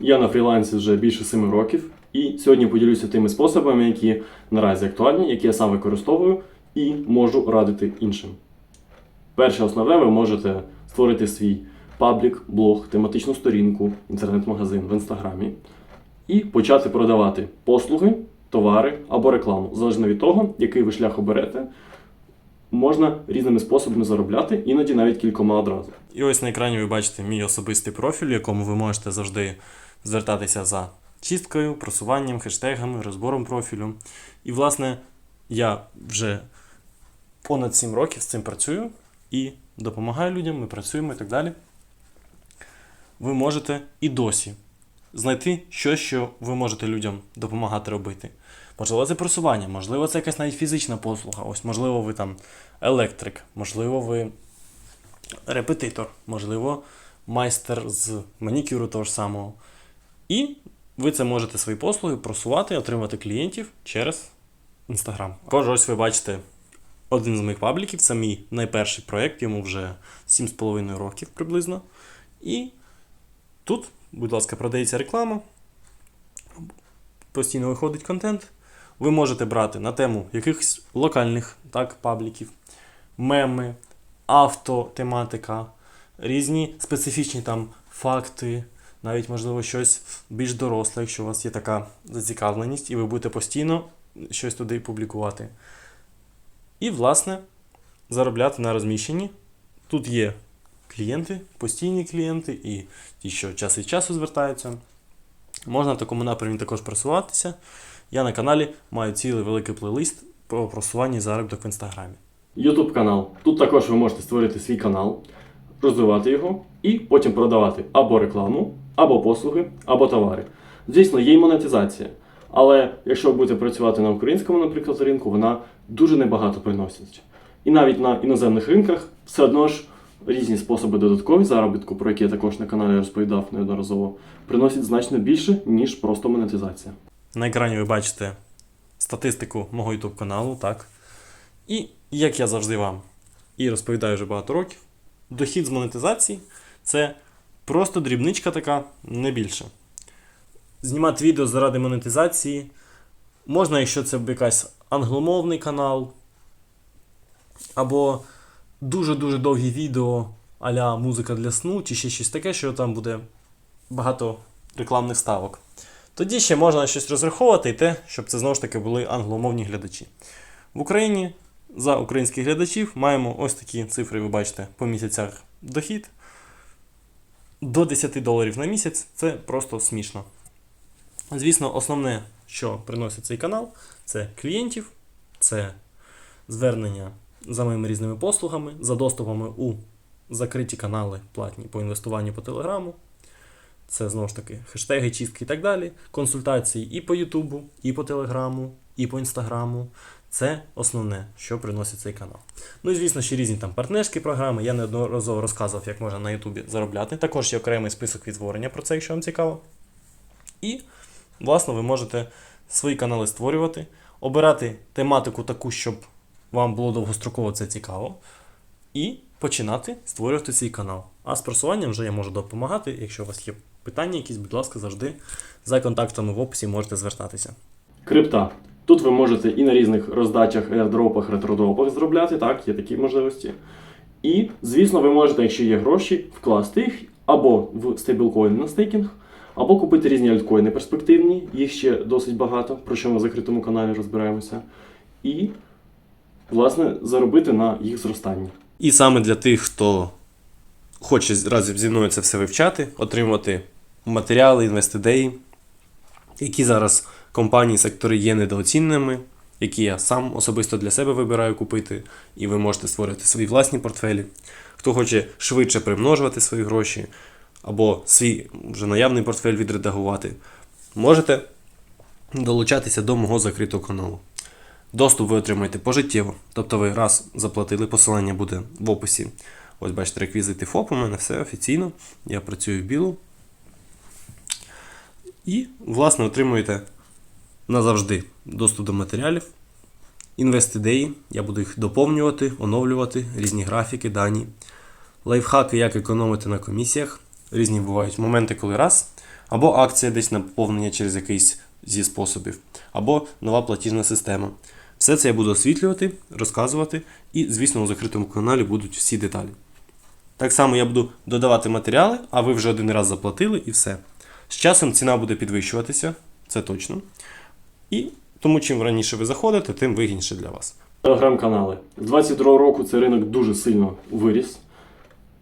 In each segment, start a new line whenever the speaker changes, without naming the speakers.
Я на фрілансі вже більше 7 років, і сьогодні поділюся тими способами, які наразі актуальні, які я сам використовую і можу радити іншим. Перше основне, ви можете створити свій паблік, блог, тематичну сторінку, інтернет-магазин в інстаграмі і почати продавати послуги, товари або рекламу. Залежно від того, який ви шлях оберете, можна різними способами заробляти, іноді навіть кількома одразу.
І ось на екрані ви бачите мій особистий профіль, якому ви можете завжди звертатися за чисткою, просуванням, хештегами, розбором профілю. І, власне, я вже понад 7 років з цим працюю і допомагаю людям, ми працюємо і так далі. Ви можете і досі знайти щось, що ви можете людям допомагати робити. Можливо, це просування, можливо, це якась навіть фізична послуга. Ось, можливо, ви там електрик, можливо, ви репетитор, можливо, майстер з манікюру того ж самого. І ви це можете свої послуги просувати, отримати клієнтів через Instagram. Також ось ви бачите один з моїх пабліків, це мій найперший проєкт, йому вже 7,5 років приблизно. І тут, будь ласка, продається реклама, постійно виходить контент. Ви можете брати на тему якихось локальних так, пабліків, меми, автотематика, різні специфічні там факти, навіть, можливо, щось більш доросле, якщо у вас є така зацікавленість, і ви будете постійно щось туди публікувати. І, власне, заробляти на розміщенні. Тут є клієнти, постійні клієнти і ті, що час від часу звертаються. Можна в такому напрямі також просуватися. Я на каналі маю цілий великий плейлист про просування заробіток в інстаграмі.
YouTube канал. Тут також ви можете створити свій канал, розвивати його і потім продавати або рекламу, або послуги, або товари. Звісно, є й монетизація. Але якщо ви будете працювати на українському, наприклад, ринку, вона дуже небагато приносить. І навіть на іноземних ринках все одно ж різні способи додаткові заробітку, про які я також на каналі розповідав неодноразово, приносять значно більше, ніж просто монетизація.
На екрані ви бачите статистику мого YouTube каналу, так? І як я завжди вам і розповідаю вже багато років, дохід з монетизації це просто дрібничка така, не більше. Знімати відео заради монетизації можна, якщо це якась англомовний канал, або дуже-дуже довгі відео а-ля музика для сну, чи ще щось таке, що там буде багато рекламних ставок. Тоді ще можна щось розраховувати і те, щоб це знову ж таки були англомовні глядачі. В Україні за українських глядачів маємо ось такі цифри, ви бачите, по місяцях дохід. До 10 доларів на місяць це просто смішно. Звісно, основне, що приносить цей канал, це клієнтів, це звернення за моїми різними послугами, за доступами у закриті канали платні по інвестуванню по телеграму. Це знову ж таки хештеги, чистки і так далі. Консультації і по Ютубу, і по Телеграму, і по Інстаграму. Це основне, що приносить цей канал. Ну і звісно, ще різні там партнерські програми. Я неодноразово розказував, як можна на Ютубі заробляти. Також є окремий список відтворення про це, якщо вам цікаво. І, власне, ви можете свої канали створювати, обирати тематику таку, щоб вам було довгостроково це цікаво. І починати створювати свій канал. А з просуванням вже я можу допомагати. Якщо у вас є питання якісь, будь ласка, завжди за контактами в описі можете звертатися.
Крипта. Тут ви можете і на різних роздачах, аірдропах, ретродропах заробляти, так, є такі можливості. І, звісно, ви можете, якщо є гроші, вкласти їх або в стейблкоін на стейкінг, або купити різні альткоїни перспективні, їх ще досить багато, про що ми в закритому каналі розбираємося. І, власне, заробити на їх зростанні.
І саме для тих, хто хоче разом зі мною це все вивчати, отримувати матеріали, інвестидеї, які зараз компанії, сектори є недооціненими, які я сам особисто для себе вибираю купити, і ви можете створити свої власні портфелі. Хто хоче швидше примножувати свої гроші, або свій вже наявний портфель відредагувати, можете долучатися до мого закритого каналу. Доступ ви отримаєте пожиттєво. Тобто ви раз заплатили, посилання буде в описі. Ось бачите, реквізити ФОП, у мене все офіційно. Я працюю в білу. І, власне, отримуєте назавжди доступ до матеріалів, інвест-ідеї. Я буду їх доповнювати, оновлювати, різні графіки, дані, лайфхаки, як економити на комісіях. Різні бувають моменти, коли раз або акція десь на поповнення через якийсь зі способів, або нова платіжна система. Все це я буду освітлювати, розказувати, і, звісно, у закритому каналі будуть всі деталі. Так само я буду додавати матеріали, а ви вже один раз заплатили і все. З часом ціна буде підвищуватися, це точно. І тому, чим раніше ви заходите, тим вигідніше для вас.
Телеграм-канали. З 22 року цей ринок дуже сильно виріс.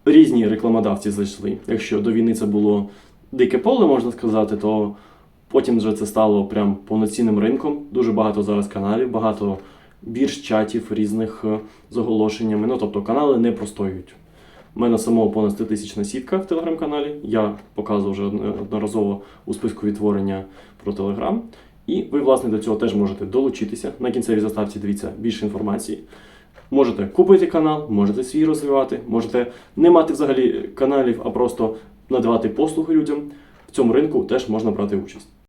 Різні рекламодавці зайшли. Якщо до війни це було дике поле, можна сказати, то потім вже це стало прям повноцінним ринком. Дуже багато зараз каналів, багато бірж, чатів різних е, з оголошеннями. Ну тобто канали не простоюють. У мене самого понад 100 тисячна сітка в телеграм-каналі. Я показував вже одноразово у списку відтворення про телеграм. І ви, власне, до цього теж можете долучитися. На кінцевій заставці дивіться більше інформації. Можете купити канал, можете свій розвивати, можете не мати взагалі каналів, а просто надавати послуги людям. В цьому ринку теж можна брати участь.